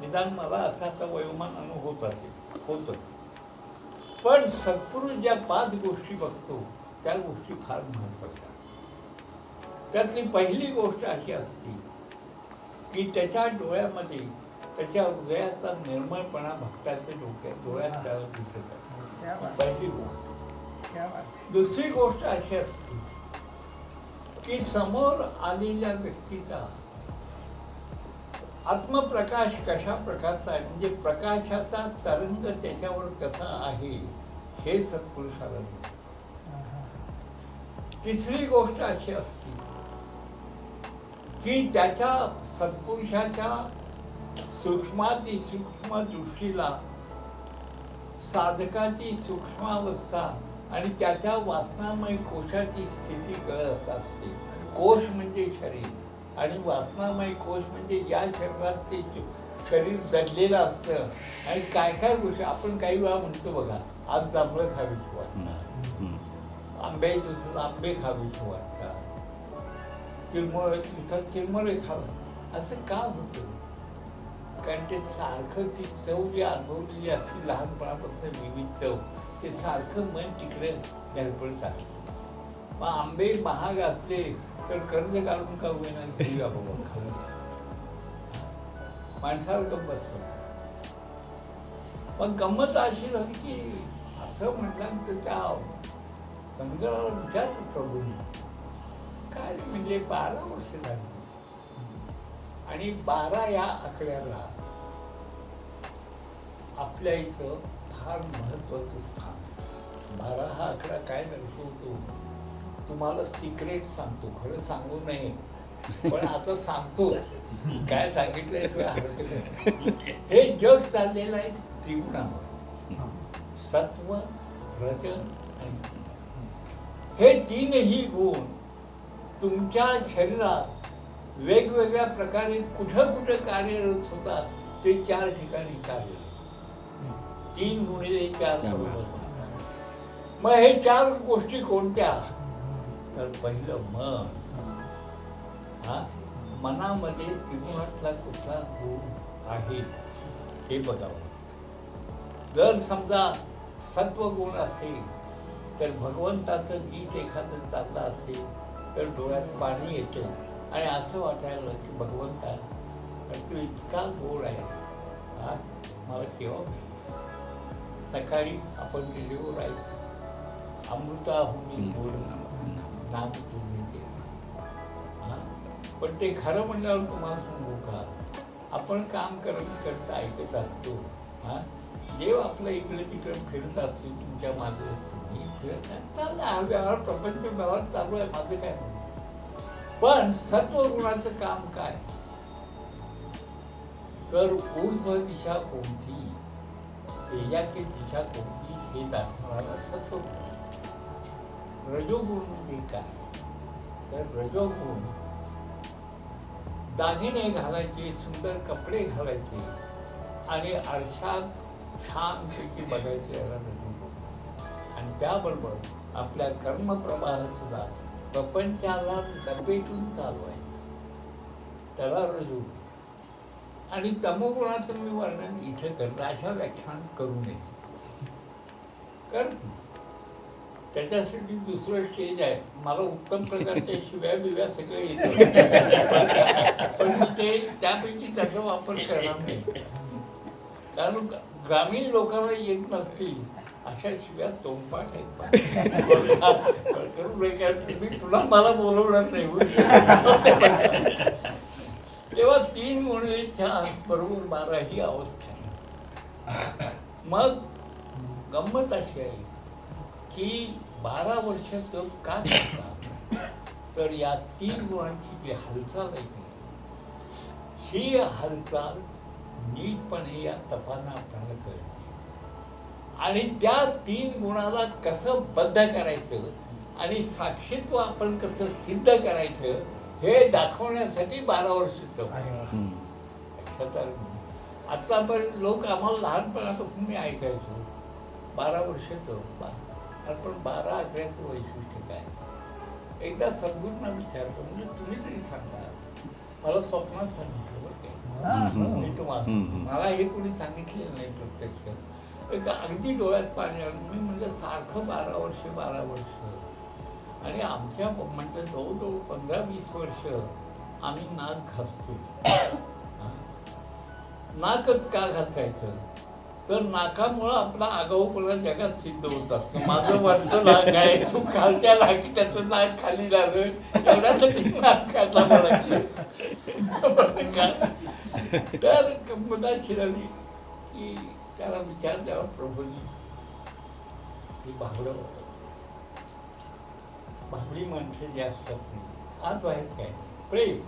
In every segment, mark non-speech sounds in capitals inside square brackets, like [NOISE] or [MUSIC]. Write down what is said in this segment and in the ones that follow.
निदान मला असा आता वयोमान अनुभव होत असेल. होतं पण सत्पुरुष ज्या पाच गोष्टी बघतो त्या गोष्टी फार महत्त्वाच्या. त्यातली पहिली गोष्ट अशी असते की त्याच्या डोळ्यामध्ये त्याच्या हृदयाचा निर्मळपणा भक्ताच्या डोक्यात डोळ्यात त्याला दिसत पहिली गोष्ट. दुसरी गोष्ट अशी असते की समोर आलेल्या व्यक्तीचा आत्मप्रकाश कशा प्रकारचा आहे? म्हणजे प्रकाशाचा तरंग त्याच्यावर कसा आहे? हे सत्पुरुषाला दिसत. तिसरी गोष्ट अशी असते की त्याच्या सत्पुरुषाच्या सूक्ष्माती सूक्ष्म दृष्टीला साधकाची सूक्ष्मावस्था आणि त्याच्या वासनामय कोशाची स्थिती कळत असते. कोश म्हणजे शरीर. आणि वासनामय कोश म्हणजे या शरीरात ते शरीर दडलेलं असतं आणि काय काय गोष्टी आपण काही वेळा म्हणतो बघा आज जांभळं खावीची वाटतं. आंबे दिवसात आंबे खावीशी वाटतात. किरमळ दिवसात किरमळे खावं. असं का होतं? कारण ते सारखं ती चव जी अनुभवलेली असते लहानपणापासून विविध चव ते सारखं मन तिकडे धडपडत आहे. मग आंबे महाग असले तर कर्ज काढून का होईना? [LAUGHS] घेऊया बाबा खाऊ माणसावर गंमत होती. मग गंमत अशी झाली की असं म्हटल्यानंतर त्या समजावर विचारलं प्रभूंनी काय म्हणजे बारा वर्ष झाली. आणि बारा या आकड्याला आपल्या इथं फार महत्वाचं स्थान. बारा हा आकडा काय दर्शवतो? तुम्हाला सिक्रेट सांगतो खरं सांगू नये पण आता सांगतो काय सांगितलंय. हे जग चाललेलं आहे त्रिगुणावर सत्व रज. हे तीनही गुण तुमच्या शरीरात वेगवेगळ्या प्रकारे कुठं कुठं कार्यरत होतात ते चार ठिकाणी कार्य तीन गुणिले चार. मग हे चार गोष्टी कोणत्या तर पहिलं मन हा? मनामध्ये त्रिगुणातला कुठला गुण आहे? हे बघावं. जर समजा सत्वगुण असेल तर भगवंताचं गीत एखादं चाललं असेल तर डोळ्यात पाणी येतं. आणि असं वाटायला की भगवंता तू इतका गोड आहे हा? मला केव्हा? सकाळी आपण रेडिओवर ऐकतो अमृताहुनी गोड नाम तुम्ही दे हा? पण ते खरं म्हणल्यावर तुम्हाला सांगू का? आपण काम करत करता ऐकत असतो. हा? देव आपलं इकडे तिकडे फिरत असतो तुमच्या मागे तुम्ही फिरत हा व्यवहार प्रपंच व्यवहार चालू आहे माझं काय पण पण सत्वगुणाचं काम काय? तर ऊर्ध्व दिशा कोणती? तेजाची दिशा कोणती? हे दाखवणारा सत्वगुण. रजोगुण काय तर रजोगुण दागिने घालायचे सुंदर कपडे घालायचे आणि आरशात छानपैकी बघायचे याला रजोगुण आणि त्याबरोबर आपल्या कर्मप्रवाह सुद्धा प्रपंचाला लपेटून चालवायचं. त्याला रजू आणि तमोगुणाचं मी वर्णन इथे करतो अशा व्याख्यान करू नये कर त्याच्यासाठी दुसरं स्टेज आहे. मला उत्तम प्रकारच्या शिव्या बिव्या सगळं येत पण ते त्यापैकी त्याचा वापर करणार नाही. कारण ग्रामीण लोकांना येत नसतील अशा शिव्या तोंडपाठ आहेत मी तुला मला बोलवणार नाही तेव्हा तीन मुळे चार बरोबर बारा ही अवस्था. आहे मग गंमत अशी आहे की बारा वर्ष तप का करतात तर या तीन गुणांची जी हालचाल आहे ही हालचाल नीटपणे या तपांना आपल्याला कळते आणि त्या तीन गुणाला कसं बद्ध करायचं आणि साक्षीत्व आपण कसं सिद्ध करायचं हे दाखवण्यासाठी बारा वर्ष. लक्षात आलं? आतापर्यंत लोक आम्हाला लहानपणापासून मी ऐकायचो. बारा वर्ष पण बारा आकड्याचं वैशिष्ट्य काय? एकदा सद्गुरूंना विचारतो म्हणजे तुम्ही तरी सांगा. मला स्वप्नात सांगितलं बरं काय मी तुम्हाला. मला हे कोणी सांगितलेलं नाही प्रत्यक्ष. एक अगदी डोळ्यात पाणी आलं मी म्हणलं सारखं बारा वर्ष बारा वर्ष. आणि आमच्या म्हणजे जवळजवळ पंधरा वीस वर्ष आम्ही नाक घासतो? नाकच का घासायचं? तर नाकामुळं आपला आगाऊपणा जगात सिद्ध होत असतं. माझं वरचं नाक आहे तू खालच्या नाक त्याचं नाक खाली लागलं एवढ्यासाठी नाक खायचा बरं का? तर गंमत शिरली की त्याला विचारल्यावर प्रभूंनी. ती भाबडं होतं. भाबडी माणसं जे असतात आज बाहेर काय? प्रेम.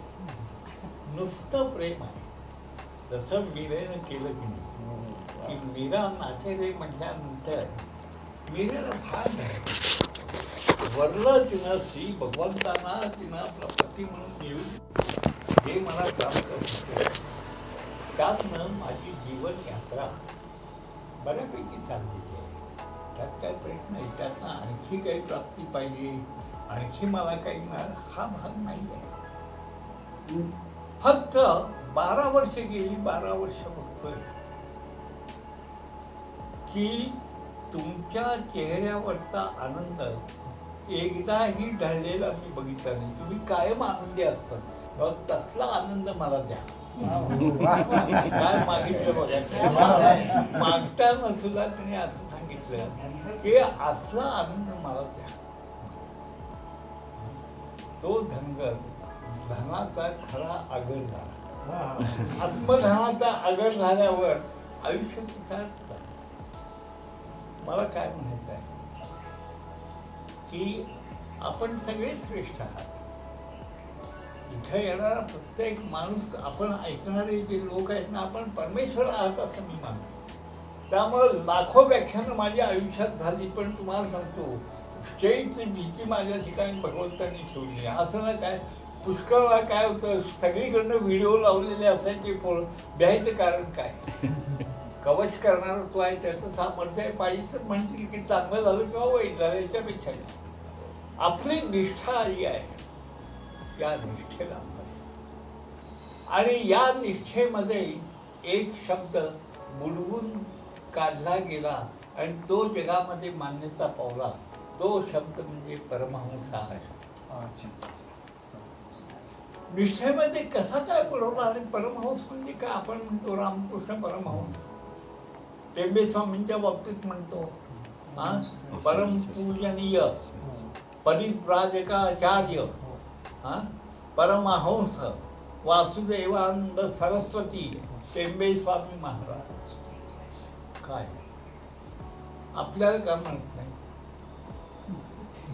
नुसतं प्रेम आहे. जसं मीरेनं केलं की नाही. की मीरा नाचेरे म्हटल्यानंतर मीरेला फार. वरलं तिनं श्री भगवंतांना तिनं आपला पती म्हणून येऊ हे मला प्राप्त होतं त्यातनं माझी जीवन यात्रा बऱ्यापैकी चाललेली आहे त्यात काय प्रश्न आहे त्यातनं आणखी काही प्राप्ती पाहिजे. आणखी मला काही मिळालं. हा भाग नाही आहे. फक्त बारा वर्ष गेली बारा वर्ष बघतोय की तुमच्या चेहऱ्यावरचा आनंद एकदाही ढळलेला मी बघितला नाही. तुम्ही कायम आनंदी असतात तसला आनंद मला द्या. काय मागितलं बघा. मागताना सुद्धा त्यांनी असं सांगितलं की असला आनंद मला द्या. तो धनगर धनाचा खरा आगर झाला. आत्मधनाचा आगर झाल्यावर आयुष्य किती मला काय म्हणायचं आहे की आपण सगळे श्रेष्ठ आहात. इथं येणारा प्रत्येक माणूस आपण ऐकणारे जे लोक आहेत ना आपण परमेश्वर आहात असं मी मानतो. त्यामुळं लाखो व्याख्यानं माझ्या आयुष्यात झाली पण तुम्हाला सांगतो स्टेजची भीती माझ्या ठिकाणी भगवंतांनी ठेवली. असं ना काय पुष्कळला काय होतं सगळीकडनं व्हिडिओ लावलेले असायचे फोन द्यायचं कारण काय? कवच करणारा तो आहे त्याचं सामर्थ्य आहे पाहिजे म्हणतील की चांगलं झालं किंवा वाईट झालं याच्यापेक्षा आपली निष्ठा आली आहे. या निष्ठेला. आणि या निष्ठेमध्ये एक शब्द बुडवून काढला गेला आणि तो जगामध्ये मान्यता पावला. तो शब्द म्हणजे परमहंस आहे. निष्ठेमध्ये कसा काय पडवला आणि परमहंस म्हणजे काय? आपण म्हणतो रामकृष्ण परमहंस. टेंबे स्वामींच्या बाबतीत म्हणतो. हा? परम पूजनीय. परिव्राजकाचार्य. हा. परमहंस. वासुदेवानंद सरस्वती. टेंबे स्वामी महाराज. काय? आपल्याला का म्हणत नाही?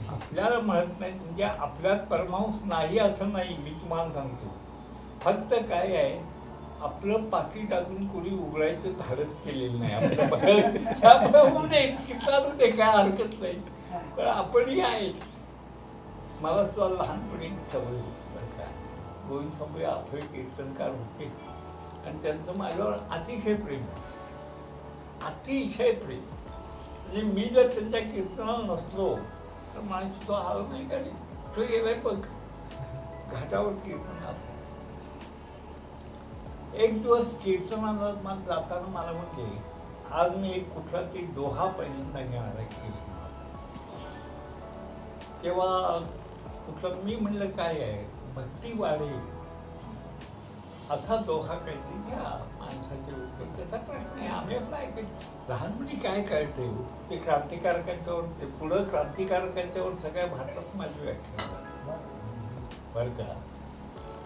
आपल्याला म्हणत नाही म्हणजे आपल्यात परमांश नाही असं नाही मी तुम्हाला सांगतो. फक्त काय आहे आपलं पाकिट अजून कोणी उघडायचं धाडच केलेलं नाही. आपलं त्यामुळे होऊ दे दे काय हरकत नाही. पण आपणही आहेच मला सुद्धा लहानपणी सवय होती बरं का. गोविंद स्वामी अभय कीर्तनकार होते. आणि त्यांचं माझ्यावर अतिशय प्रेम अतिशय प्रेम. म्हणजे मी जर त्यांच्या कीर्तनाला नसलो तर माणूस तो हाल नाही का रे? तो गेलाय बघ. घाटावर कीर्तन असेल एक दिवस कीर्तनाला मग जाताना मला म्हणजे आज मी एक कुठला ती दोहा पहिल्यांदा घेणार आहे कीर्तनात तेव्हा कुठलं मी म्हणलं काय आहे? भक्ती वाढेल. असा दोहा काहीतरी घ्या माणसाच्या उत्तर त्याचा प्रश्न आहे आम्ही आपला ऐकत लहानपणी काय कळते? ते क्रांतिकारकांच्यावर ते पुढं क्रांतिकारकांच्यावर सगळ्या भारतात माझी व्याख्या बरं का?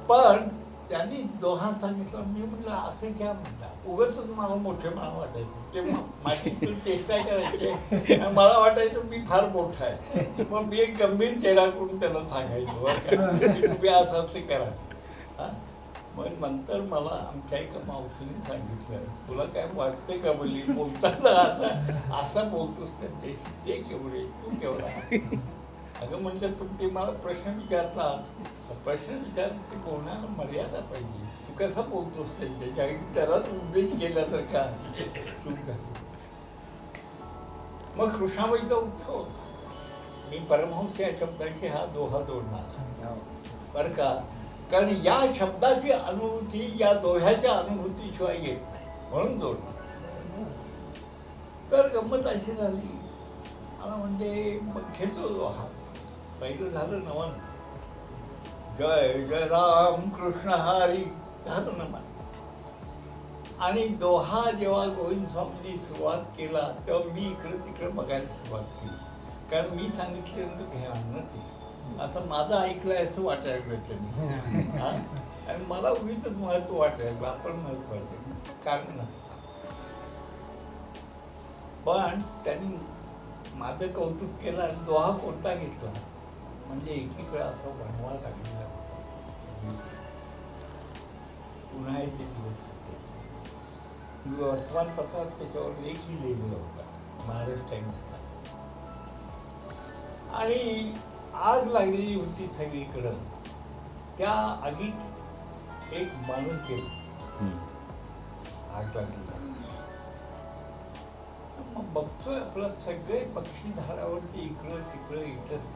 पण त्यांनी दोहा सांगितलं मी म्हटलं असं घ्या म्हटलं उगच मला मोठे मला वाटायचं. ते माझी चेष्टा करायची. मला वाटायचं मी फार मोठा आहे. मग मी एक गंभीर चेहरा करून त्याला सांगायचो तुम्ही असं असं करा. मग नंतर मला आमच्या एका मावशीने सांगितलं तुला काय वाटतंय का बोलली बोलताना असा असा बोलतोस त्यांच्याशी ते केवढे? तू केवढा? अगं म्हणजे पण ते मला प्रश्न विचारला प्रश्न विचार ते बोलण्याला मर्यादा पाहिजे? तू कसा बोलतोस त्यांच्या? आणि त्यालाच उद्देश केला तर का मग कृष्णाबाईचा उत्सव. होता. मी परमहंस या शब्दाशी हा दोहा जोडणार. बरं का? कारण या शब्दाची अनुभूती या दोह्याच्या अनुभूतीशिवाय येत नाही. म्हणून जोडणार. तर गंमत अशी झाली. मला म्हणजे मग घेतो दोहा पहिलं झालं नमन जय जय राम कृष्ण हरी. झालं नमन आणि दोहा जेव्हा गोविंद स्वामींनी सुरुवात केला तेव्हा मी इकडं तिकडं बघायला सुरुवात केली. कारण मी सांगितल्यानंतर घेणार ना ते आता माझं ऐकलंय असं वाटायला त्यांनी आणि मला उगीच महत्त्व वाटायला आपण महत्त्व वाटायला कारण नसतं. पण त्यांनी माझं कौतुक केलं आणि दोहा कोणता घेतला. म्हणजे एकीकडे असं बनवा लागलेला होता. उन्हाळ्याचे दिवस होते मी वर्तमानपत्रात त्याच्यावर लेखही लिहिलेला होता महाराष्ट्र टाइम्सला आणि आग लागलेली होती सगळीकडं त्या आगीत एक माणूस गेला आग लागली मग बघतोय आपलं सगळे पक्षी झाडावरती इकडं तिकडं इकडं